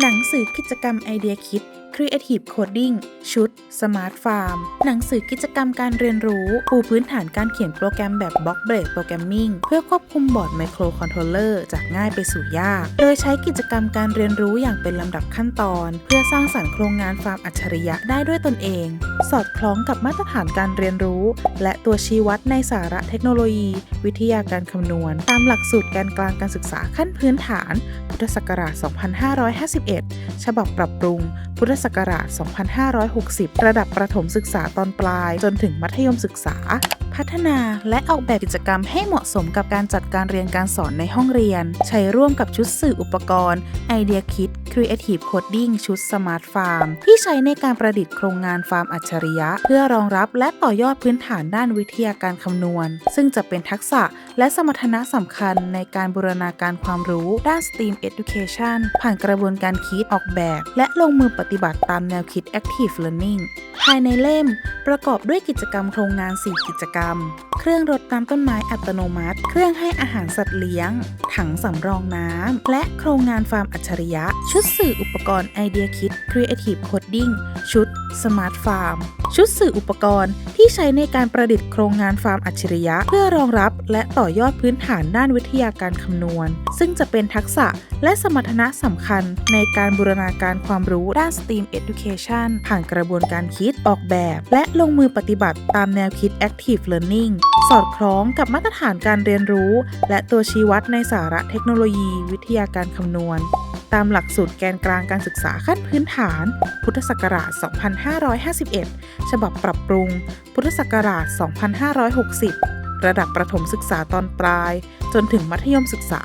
หนังสือกิจกรรมไอเดียคิด Creative Coding ชุด Smart Farm หนังสือกิจกรรมการเรียนรู้ปูพื้นฐานการเขียนโปรแกรมแบบ Block Break Programming เพื่อควบคุมบอร์ดไมโครคอนโทรลเลอร์จากง่ายไปสู่ยาก โดยใช้กิจกรรมการเรียนรู้อย่างเป็นลำดับขั้นตอน เพื่อสร้างสรรค์โครงงานฟาร์มอัจฉริยะได้ด้วยตนเอง สอดคล้องกับมาตรฐานการเรียนรู้ และตัวชี้วัดในสาระเทคโนโลยี วิทยาการคำนวณ ตามหลักสูตรแกนกลางการศึกษาขั้นพื้นฐาน พุทธศักราช 2551 ฉบับปรับปรุง พุทธศักราช 2560 ระดับประถมศึกษาตอนปลาย จนถึงมัธยมศึกษา พัฒนาและออกแบบกิจกรรมให้เหมาะสมกับการจัดการเรียนการสอนในห้องเรียน ใช้ร่วมกับชุดสื่ออุปกรณ์ ไอเดียคิด Creative Coding ชุด Smart Farm ที่ใช้ในการประดิษฐ์โครงงานฟาร์มอัจฉริยะ เพื่อรองรับและต่อยอดพื้นฐานด้านวิทยาการคำนวณ ซึ่งจะเป็นทักษะและสมรรถนะสำคัญในการบูรณาการความรู้ด้าน STEAM Education ผ่านกระบวนการคิดออกแบบ และลงมือปฏิบัติตามแนวคิด Active Learning ภายในเล่มประกอบด้วยกิจกรรมโครงงาน 4 กิจกรรม เครื่องรดน้ำต้นไม้อัตโนมัติ เครื่องให้อาหารสัตว์เลี้ยง ถังสำรองน้ำ และโครงงานฟาร์มอัจฉริยะ ชุดสื่ออุปกรณ์ไอเดียคิด Creative Coding ชุด Smart Farm ชุดสื่ออุปกรณ์ที่ใช้ในการประดิษฐ์โครงงานฟาร์มอัจฉริยะ เพื่อรองรับและต่อยอดพื้นฐานด้านวิทยาการคำนวณ ซึ่งจะเป็นทักษะและสมรรถนะสำคัญในการบูรณาการความรู้ด้าน STEAM Education ผ่านกระบวนการคิดออกแบบ และลงมือปฏิบัติตามแนวคิด Active Learning อดคล้องกับมาตรฐานการเรียนรู้ และตัวชี้วัดในสาระเทคโนโลยี วิทยาการคำนวณ ตามหลักสูตรแกนกลางการศึกษาขั้นพื้นฐาน พุทธศักราช 2551 ฉบับปรับปรุง พุทธศักราช 2560 ระดับประถมศึกษาตอนปลาย จนถึงมัธยมศึกษา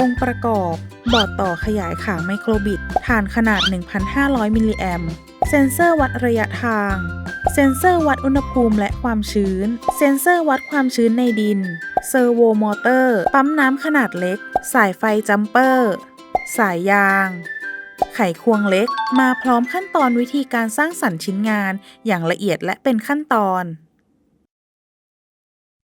องค์ประกอบ บอร์ดต่อขยายขางไมโครบิต ฐานขนาด 1,500 มิลลิแอมป์เซนเซอร์วัดระยะทาง เซ็นเซอร์วัดอุณหภูมิและความชื้น เซ็นเซอร์วัดความชื้นในดิน เซอร์โวมอเตอร์ ปั๊มน้ำขนาดเล็ก สายไฟจัมเปอร์ สายยางไขควงเล็กมาพร้อมขั้นตอนวิธีการสร้างสรรค์ชิ้นงานอย่างละเอียดและเป็นขั้นตอน